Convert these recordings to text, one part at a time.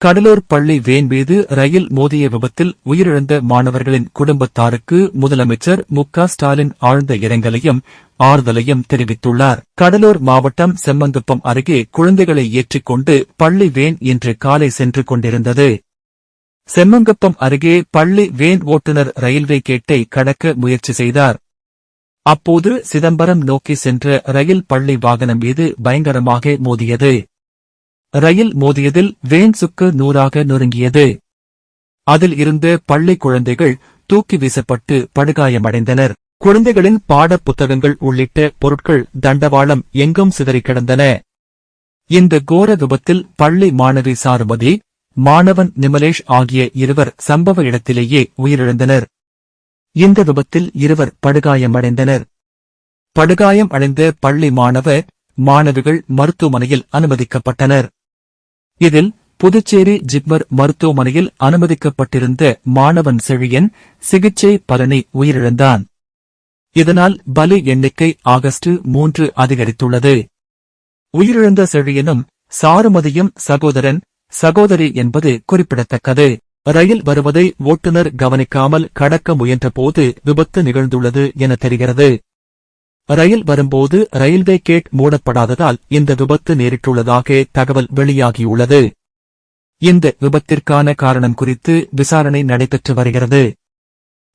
கடலூர் பள்ளி வேன் மீது ரயில் மோதிய விபத்தில் உயிரிழந்த மாணவர்களின் குடும்பத்தாருக்கு முதலமைச்சர் மு ஸ்டாலின் ஆழ்ந்த இரங்கலையும் ஆறுதலையும் தெரிவித்துள்ளார். கடலூர் மாவட்டம் செம்மங்குப்பம் அருகே குழந்தைகளை ஏற்றிக்கொண்டு பள்ளி வேன் இன்று காலை சென்று கொண்டிருந்தது. செம்மங்குப்பம் அருகே பள்ளி வேன் ஓட்டுநர் ரயில்வே கேட்டை கடக்க முயற்சி செய்தார். அப்போது சிதம்பரம் நோக்கி சென்ற ரயில் பள்ளி வாகனம் மீது பயங்கரமாக மோதியது. ரயில் மோதியதில் வேன்சுக்கு நூறாக நொறுங்கியது. அதில் இருந்த பள்ளி குழந்தைகள் தூக்கி வீசப்பட்டு படுகாயமடைந்தனர். குழந்தைகளின் பாடப் புத்தகங்கள் உள்ளிட்ட பொருட்கள் தண்டவாளம் எங்கும் சிதறி கிடந்தன. இந்த கோர விபத்தில் பள்ளி மாணவி சாருமதி மாணவன் நிமலேஷ் ஆகிய இருவர் சம்பவ இடத்திலேயே உயிரிழந்தனர். இந்த விபத்தில் இருவர் படுகாயமடைந்தனர். படுகாயம் அடைந்த பள்ளி மாணவ மாணவிகள் மருத்துவமனையில் அனுமதிக்கப்பட்டனர். இதில் புதுச்சேரி ஜிப்மர் மருத்துவமனையில் அனுமதிக்கப்பட்டிருந்த மாணவன் செழியன் சிகிச்சை பலனை உயிரிழந்தான். இதனால் பலி எண்ணிக்கை ஆகஸ்ட் மூன்று அதிகரித்துள்ளது. உயிரிழந்த செழியனும் சாருமதியும் சகோதரன் சகோதரி என்பது குறிப்பிடத்தக்கது. ரயில் வருவதை ஓட்டுநர் கவனிக்காமல் கடக்க முயன்றபோது விபத்து நிகழ்ந்துள்ளது என தெரிகிறது. ரயில் வரும்போது ரயில்வே கேட் மூடப்படாததால் இந்த விபத்து நேரிட்டுள்ளதாக தகவல் வெளியாகியுள்ளது. இந்த விபத்திற்கான காரணம் குறித்து விசாரணை நடைபெற்று வருகிறது.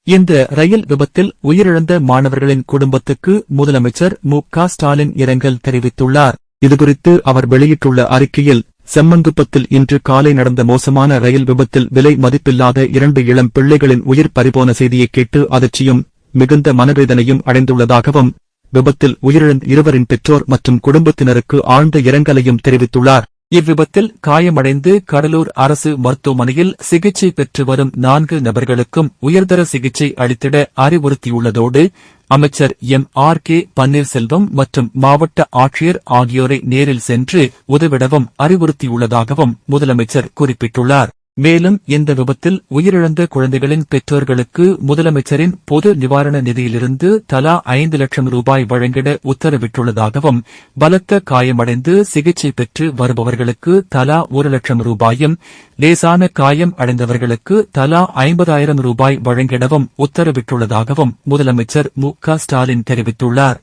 இந்த ரயில் விபத்தில் உயிரிழந்த மாணவர்களின் குடும்பத்துக்கு முதலமைச்சர் மு. ஸ்டாலின் இரங்கல் தெரிவித்துள்ளார். இதுகுறித்து அவர் வெளியிட்டுள்ள அறிக்கையில் செம்மங்குப்பத்தில் இன்று காலை நடந்த மோசமான ரயில் விபத்தில் விலை மதிப்பில்லாத இரண்டு இளம் பிள்ளைகளின் உயிர் பறிபோன செய்தியைக் கேட்டு அதிர்ச்சியும் மிகுந்த மனவேதனையும் அடைந்துள்ளதாகவும் விபத்தில் உயிரிழந்த இருவரின் பெற்றோர் மற்றும் குடும்பத்தினருக்கு ஆழ்ந்த இரங்கலையும் தெரிவித்துள்ளார். இவ்விபத்தில் காயமடைந்து கடலூர் அரசு மருத்துவமனையில் சிகிச்சை பெற்று வரும் நான்கு நபர்களுக்கும் உயர்தர சிகிச்சை அளித்திட அறிவுறுத்தியுள்ளதோடு அமைச்சர் எம். ஆர். கே. பன்னீர்செல்வம் மற்றும் மாவட்ட ஆட்சியர் ஆகியோரை நேரில் சென்று உதவிடவும் அறிவுறுத்தியுள்ளதாகவும் முதலமைச்சர் குறிப்பிட்டுள்ளார். மேலும் இந்த விபத்தில் உயிரிழந்த குழந்தைகளின் பெற்றோர்களுக்கு முதலமைச்சரின் பொது நிவாரண நிதியிலிருந்து தலா ஐந்து லட்சம் ரூபாய் வழங்கிட உத்தரவிட்டுள்ளதாகவும் பலத்த காயமடைந்து சிகிச்சை பெற்று வருபவர்களுக்கு தலா ஒரு லட்சம் ரூபாயும் லேசான காயம் அடைந்தவர்களுக்கு தலா ஐம்பதாயிரம் ரூபாய் வழங்கிடவும் உத்தரவிட்டுள்ளதாகவும் முதலமைச்சர் மு ஸ்டாலின் தெரிவித்துள்ளார்.